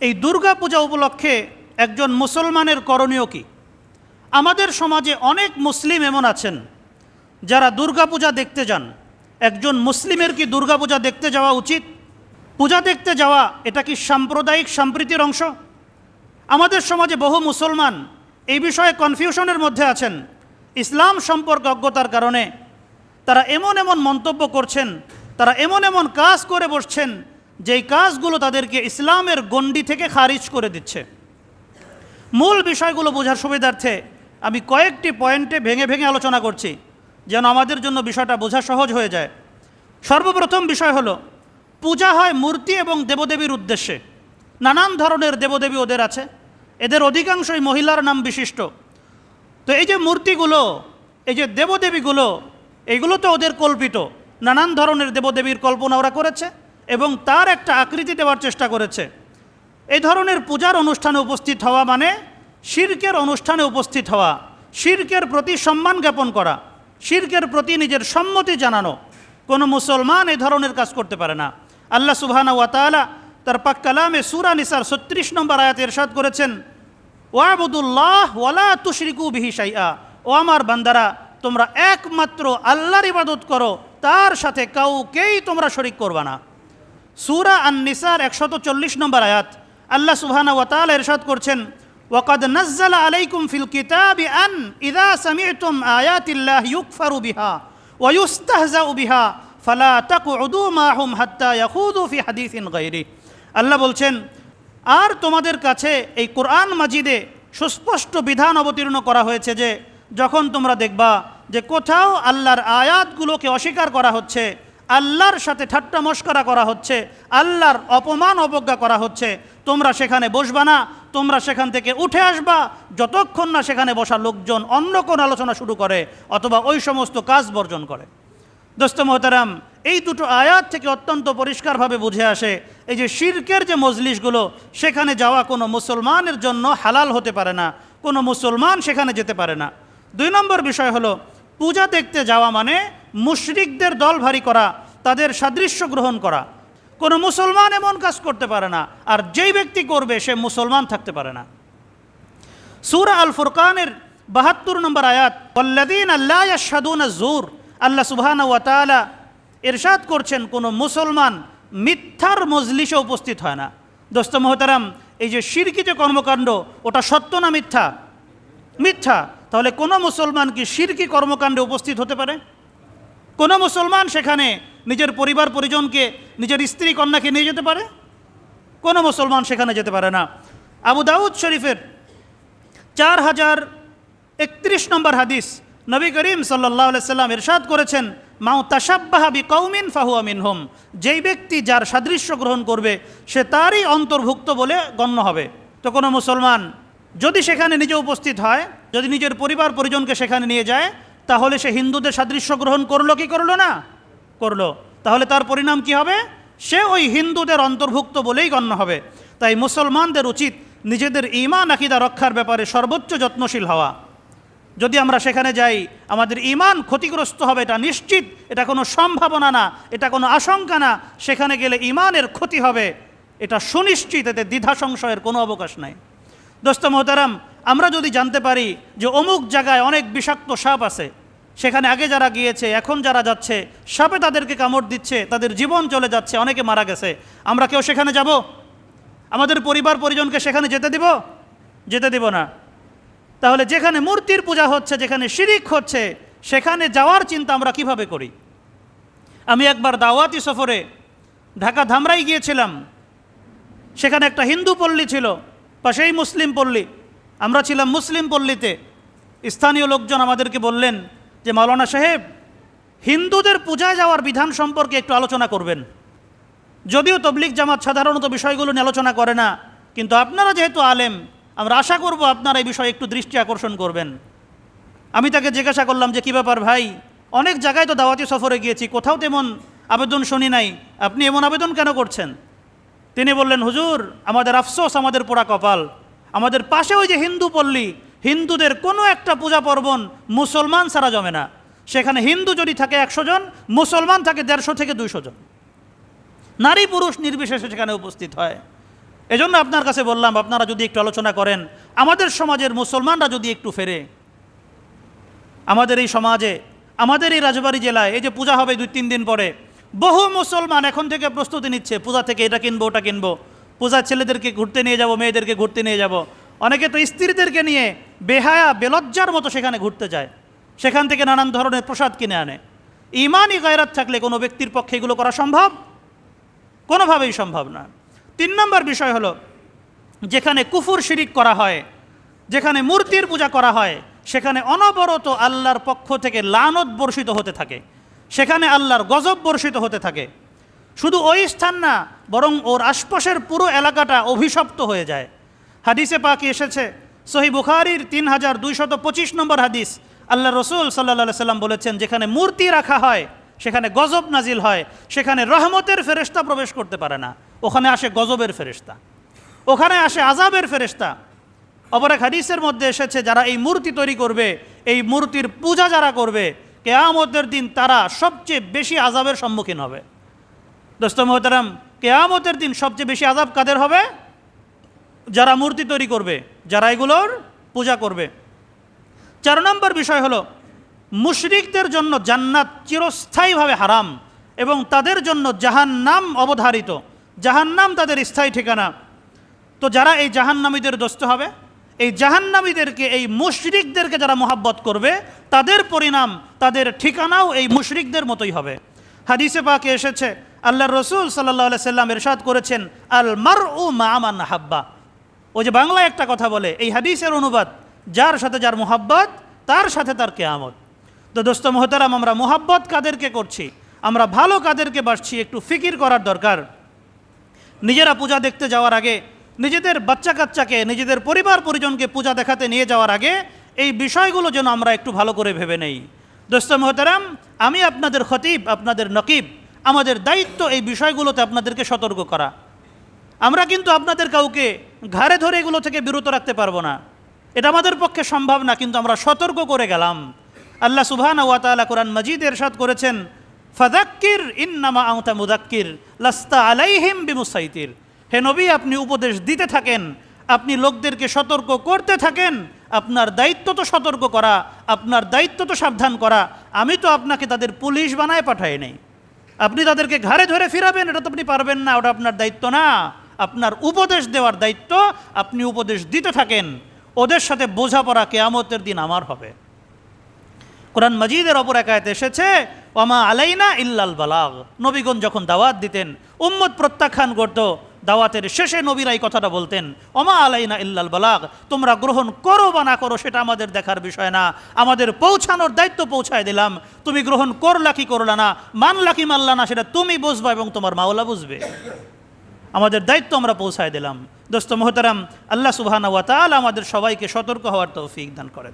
এই দুর্গা পূজা উপলক্ষে একজন মুসলমানের করণীয় কি? আমাদের সমাজে অনেক মুসলিম এমন আছেন, যারা দুর্গাপূজা দেখতে যান। একজন মুসলিমের কি দুর্গাপূজা দেখতে যাওয়া উচিত? পূজা দেখতে যাওয়া, এটা কি সাম্প্রদায়িক সম্প্রীতির অংশ? আমাদের সমাজে বহু মুসলমান এই বিষয়ে কনফিউশনের মধ্যে আছেন। ইসলাম সম্পর্কে অজ্ঞতার কারণে তারা এমন এমন মন্তব্য করছেন, তারা এমন এমন কাজ করে বসছেন যেই কাজগুলো তাদেরকে ইসলামের গণ্ডি থেকে খারিজ করে দিচ্ছে। মূল বিষয়গুলো বোঝার সুবিধার্থে আমি কয়েকটি পয়েন্টে ভেঙে ভেঙে আলোচনা করছি, যেন আমাদের জন্য বিষয়টা বোঝা সহজ হয়ে যায়। সর্বপ্রথম বিষয় হলো, পূজা হয় মূর্তি এবং দেবদেবীর উদ্দেশ্যে। নানান ধরনের দেবদেবী ওদের আছে, এদের অধিকাংশই মহিলার নাম বিশিষ্ট। তো এই যে মূর্তিগুলো, এই যে দেবদেবীগুলো, এগুলো তো ওদের কল্পিত। নানান ধরনের দেবদেবীর কল্পনা ওরা করেছে। এবং তার একটা আকৃতি দেওয়ার চেষ্টা করেছে। এই ধরনের পূজার অনুষ্ঠানে উপস্থিত হওয়া মানে শির্কের অনুষ্ঠানে উপস্থিত হওয়া, শির্কের প্রতি সম্মান জ্ঞাপন করা, শির্কের প্রতি নিজের সম্মতি জানানো। কোনো মুসলমান এই ধরনের কাজ করতে পারে না। আল্লাহ সুবহানা ওয়াতালা তার পাক কালামে সুরা নিসার ছত্রিশ নম্বর আয়াত এরশাদ করেছেন, ওয়াবুদুল্লাহ ওয়ালা তুশরিকু বিহি সাইয়া ও আমার বান্দারা, তোমরা একমাত্র আল্লাহর ইবাদত করো, তার সাথে কাউকেই তোমরা শরিক করবা না। সুরা আন নিসার একশত চল্লিশ নম্বর আয়াত। আল্লাহ সুবহানা ওয়াতাল এরশাদ করছেন, ওয়াকাদ নাজ্জালা আলাইকুম ফিল কিতাবি আন ইদা সামি'তুম আয়াতিল্লাহ ইউকফারু বিহা ওয়া ইউস্তাহজাউ বিহা ফালা তাকউদু মাহুম হাত্তা ইয়াখুদু ফি হাদিসিন গায়রি আল্লাহ বলছেন, আর তোমাদের কাছে এই কোরআন মাজিদে সুস্পষ্ট বিধান অবতীর্ণ করা হয়েছে যে, যখন তোমরা দেখবা যে কোথাও আল্লাহর আয়াতগুলোকে অস্বীকার করা হচ্ছে আল্লাহর সাথে ঠাট্টা মস্করা করা হচ্ছে, আল্লাহর অপমান অবজ্ঞা করা হচ্ছে। তোমরা সেখানে বসবা না, তোমরা সেখান থেকে উঠে আসবা। যতক্ষণ না সেখানে বসা লোকজন অন্য কোনো আলোচনা শুরু করে অথবা ওই সমস্ত কাজ বর্জন করে। দোস্ত মোহতারাম, এই দুটো আয়াত থেকে অত্যন্ত পরিষ্কারভাবে বুঝে আসে, এই যে শির্কের যে মজলিসগুলো সেখানে যাওয়া কোনো মুসলমানের জন্য হালাল হতে পারে না, কোনো মুসলমান সেখানে যেতে পারে না। দুই নম্বর বিষয় হলো, পূজা দেখতে যাওয়া মানে মুশরিকদের দল ভারী করা, তাদের সাদৃশ্য গ্রহণ করা। কোনো মুসলমান এমন কাজ করতে পারে না, আর যেই ব্যক্তি করবে, সে মুসলমান থাকতে পারে না। সুরা আল ফুরকানের বাহাত্তর নম্বর আয়াত পল্লাদিন আল্লাহ সাদুন জুর আল্লাহ সুবহানা ওয়া তাআলা ইরশাদ করছেন, কোনো মুসলমান মিথ্যার মজলিসে উপস্থিত হয় না। দোস্ত মোহতারাম, এই যে শিরকি যে কর্মকাণ্ড, ওটা সত্য না মিথ্যা? মিথ্যা? তাহলে কোনো মুসলমান কি শিরকি কর্মকাণ্ডে উপস্থিত হতে পারে? কোনো মুসলমান সেখানে নিজের পরিবার পরিজনকে, নিজের স্ত্রী কন্যাকে নিয়ে যেতে পারে? কোনো মুসলমান সেখানে যেতে পারে না। আবু দাউদ শরীফের চার হাজার একত্রিশ নম্বর হাদিস নবী করিম সাল্লাহ সাল্লাম ইরশাদ করেছেন, মাউ তাসাব্বাহা বি কৌমিন ফাহু আমিন হোম যেই ব্যক্তি যার সাদৃশ্য গ্রহণ করবে, সে তারই অন্তর্ভুক্ত বলে গণ্য হবে। তো কোনো মুসলমান যদি সেখানে নিজে উপস্থিত হয়, যদি নিজের পরিবার পরিজনকে সেখানে নিয়ে যায় তাহলে সে হিন্দুদের সাদৃশ্য গ্রহণ করল কি করল না? করল। তাহলে তার পরিণাম কি হবে? সে ওই হিন্দুদের অন্তর্ভুক্ত বলেই গণ্য হবে। তাই মুসলমানদের উচিত নিজেদের ইমান আকিদা রক্ষার ব্যাপারে সর্বোচ্চ যত্নশীল হওয়া। যদি আমরা সেখানে যাই, আমাদের ইমান ক্ষতিগ্রস্ত হবে, এটা নিশ্চিত, এটা কোনো সম্ভাবনা না, এটা কোনো আশঙ্কা না, সেখানে গেলে ইমানের ক্ষতি হবে, এটা সুনিশ্চিত, এতে দ্বিধা সংশয়ের কোনো অবকাশ নাই। দোস্ত মোহতারাম, আমরা যদি জানতে পারি যে অমুক জায়গায় অনেক বিষাক্ত সাপ আছে সেখানে আগে যারা গিয়েছে, এখন যারা যাচ্ছে সাপে তাদেরকে কামড় দিচ্ছে, তাদের জীবন চলে যাচ্ছে, অনেকে মারা গেছে। আমরা কেউ সেখানে যাব? আমাদের পরিবার পরিজনকে সেখানে যেতে দিব? যেতে দিব না। তাহলে যেখানে মূর্তির পূজা হচ্ছে, যেখানে শিরিক হচ্ছে, সেখানে যাওয়ার চিন্তা আমরা কীভাবে করি? আমি একবার দাওয়াতি সফরে ঢাকা ধামরাই গিয়েছিলাম। সেখানে একটা হিন্দু পল্লী ছিল, পাশেই মুসলিম পল্লী। আমরা ছিলাম মুসলিম পল্লীতে। স্থানীয় লোকজন আমাদেরকে বললেন যে মাওলানা সাহেব, হিন্দুদের পূজায় যাওয়ার বিধান সম্পর্কে একটু আলোচনা করবেন। যদিও তবলিক জামাত সাধারণত বিষয়গুলো নিয়ে আলোচনা করে না, কিন্তু আপনারা যেহেতু আলেম, আমরা আশা করব আপনারা এই বিষয়ে একটু দৃষ্টি আকর্ষণ করবেন। আমি তাকে জিজ্ঞাসা করলাম যে, কী ব্যাপার ভাই? অনেক জায়গায় তো দাওয়াতি সফরে গিয়েছি, কোথাও তেমন আবেদন শুনি নাই। আপনি এমন আবেদন কেন করছেন? তিনি বললেন, হুজুর, আমাদের আফসোস আমাদের পোড়া কপাল। আমাদের পাশে ওই যে হিন্দু পল্লী হিন্দুদের কোনো একটা পূজা পার্বণ মুসলমান ছাড়া জমে না। সেখানে হিন্দু যদি থাকে একশো জন, মুসলমান থাকে দেড়শো থেকে দুইশো জন। নারী পুরুষ নির্বিশেষে সেখানে উপস্থিত হয়। এজন্য আপনার কাছে বললাম, আপনারা যদি একটু আলোচনা করেন, আমাদের সমাজের মুসলমানরা যদি একটু ফেরে, আমাদের এই সমাজে, আমাদের এই রাজবাড়ি জেলায়, এই যে পূজা হবে দুই তিন দিন পরে, বহু মুসলমান এখন থেকে প্রস্তুতি নিচ্ছে, পূজা থেকে এটা কিনবো, ওটা কিনবো। পূজার ছেলেদেরকে ঘুরতে নিয়ে যাব, মেয়েদেরকে ঘুরতে নিয়ে যাব। অনেকে তো স্ত্রীদেরকে নিয়ে বেহায়া, বেলজ্জার মতো সেখানে ঘুরতে যায়। সেখান থেকে নানান ধরনের প্রসাদ কিনে আনে। ইমানই গায়রাত থাকলে কোনো ব্যক্তির পক্ষে এগুলো করা সম্ভব? কোনোভাবেই সম্ভব না। তিন নম্বর বিষয় হলো, যেখানে কুফুর শিরিক করা হয়, যেখানে মূর্তির পূজা করা হয়, সেখানে অনবরত আল্লাহর পক্ষ থেকে লানত বর্ষিত হতে থাকে। সেখানে আল্লাহর গজব বর্ষিত হতে থাকে। শুধু ওই স্থান না, বরং ওর আশপাশের পুরো এলাকাটা অভিশপ্ত হয়ে যায়। হাদিসে পাকি এসেছে সহি বুখারির তিন হাজার দুইশত পঁচিশ নম্বর হাদিস। আল্লাহ রসুল সাল্লা সাল্লাম বলেছেন, যেখানে মূর্তি রাখা হয়, সেখানে গজব নাজিল হয়, সেখানে রহমতের ফেরেস্তা প্রবেশ করতে পারে না। ওখানে আসে গজবের ফেরেস্তা ওখানে আসে আজাবের ফেরেস্তা অপর এক হাদিসের মধ্যে এসেছে, যারা এই মূর্তি তৈরি করবে, এই মূর্তির পূজা যারা করবে, কেয়ামতের দিন তারা সবচেয়ে বেশি আজাবের সম্মুখীন হবে। দোস্ত মোহতারাম, কেয়ামতের দিন সবচেয়ে বেশি আজাব কাদের হবে? যারা মূর্তি তৈরি করবে যারা এগুলোর পূজা করবে। চার নম্বর বিষয় হলো, মুশরিকদের জন্য জান্নাত চিরস্থায়ীভাবে হারাম এবং তাদের জন্য জাহান্নাম অবধারিত। জাহান্নাম তাদের স্থায়ী ঠিকানা। তো যারা এই জাহান্নামীদের দোস্ত হবে, এই জাহান্নামীদেরকে, এই মুশরিকদেরকে যারা মোহাব্বত করবে, তাদের পরিণাম, তাদের ঠিকানাও এই মুশরিকদের মতোই হবে। হাদিসে পাকে এসেছে আল্লাহ রসুল সাল্লাহ সাল্লাম এরশাদ করেছেন, আল মার ও মা আমান হাব্বা। ও যে বাংলায় একটা কথা বলে, এই হাদিসের অনুবাদ, যার সাথে যার মোহাব্বত, তার সাথে তার কেয়ামত। তো দোস্ত মোহতারাম, আমরা মোহাব্বত কাদেরকে করছি? আমরা ভালো কাদেরকে বাসছি, একটু ফিকির করার দরকার। নিজেরা পূজা দেখতে যাওয়ার আগে, নিজেদের বাচ্চা কাচ্চাকে নিজেদের পরিবার পরিজনকে পূজা দেখাতে নিয়ে যাওয়ার আগে, এই বিষয়গুলো যেন আমরা একটু ভালো করে ভেবে নেই। দোস্ত মোহতারাম, আমি আপনাদের খতিব, আপনাদের নকিব, আমাদের দায়িত্ব এই বিষয়গুলোতে আপনাদেরকে সতর্ক করা। আমরা কিন্তু আপনাদের কাউকে ঘাড়ে ধরে এগুলো থেকে বিরত রাখতে পারব না। এটা আমাদের পক্ষে সম্ভব না, কিন্তু আমরা সতর্ক করে গেলাম। আল্লাহ সুবহান ওয়া তাআলা কোরআন মজিদ এরশাদ করেছেন ফাদাক্কির ইন্নামা আউতা মুদাক্কির লাস্তা আলাইহিম বিমুসাইতির। হে নবী, আপনি উপদেশ দিতে থাকেন, আপনি লোকদেরকে সতর্ক করতে থাকেন, আপনার দায়িত্ব তো সতর্ক করা, আপনার দায়িত্ব তো সাবধান করা, আমি তো আপনাকে তাদের পুলিশ বানায় পাঠাই নেই। আপনি তাদেরকে ঘাড়ে ধরে ফিরাবেন, এটা তো আপনি পারবেন না, ওটা আপনার দায়িত্ব না। আপনার উপদেশ দেওয়ার দায়িত্ব আপনি উপদেশ দিতে থাকেন। ওদের সাথে বোঝাপড়া কেয়ামতের দিন আমার হবে। কোরআন মজিদের অপর একায়ত এসেছে ওমা আলাইনা ইল্লাল বালাগ। নবীগণ যখন দাওয়াত দিতেন, উম্মত প্রত্যাখ্যান করত, দাওয়াতের শেষে নবীরা এই কথাটা বলতেন ওমা আলাইনা ইল্লাল বালাগ, তোমরা গ্রহণ করো বা না করো সেটা আমাদের দেখার বিষয় না। আমাদের পৌঁছানোর দায়িত্ব পৌঁছায় দিলাম। তুমি গ্রহণ করলা কি করলা না, মানলা কি মানলা না সেটা তুমি বুঝবা এবং তোমার মাওলা বুঝবে। আমাদের দায়িত্ব আমরা পৌঁছায় দিলাম। দোস্ত মোহতারাম, আল্লাহ সুবহানা ওয়া তাআলা আমাদের সবাইকে সতর্ক হওয়ার তৌফিক দান করেন।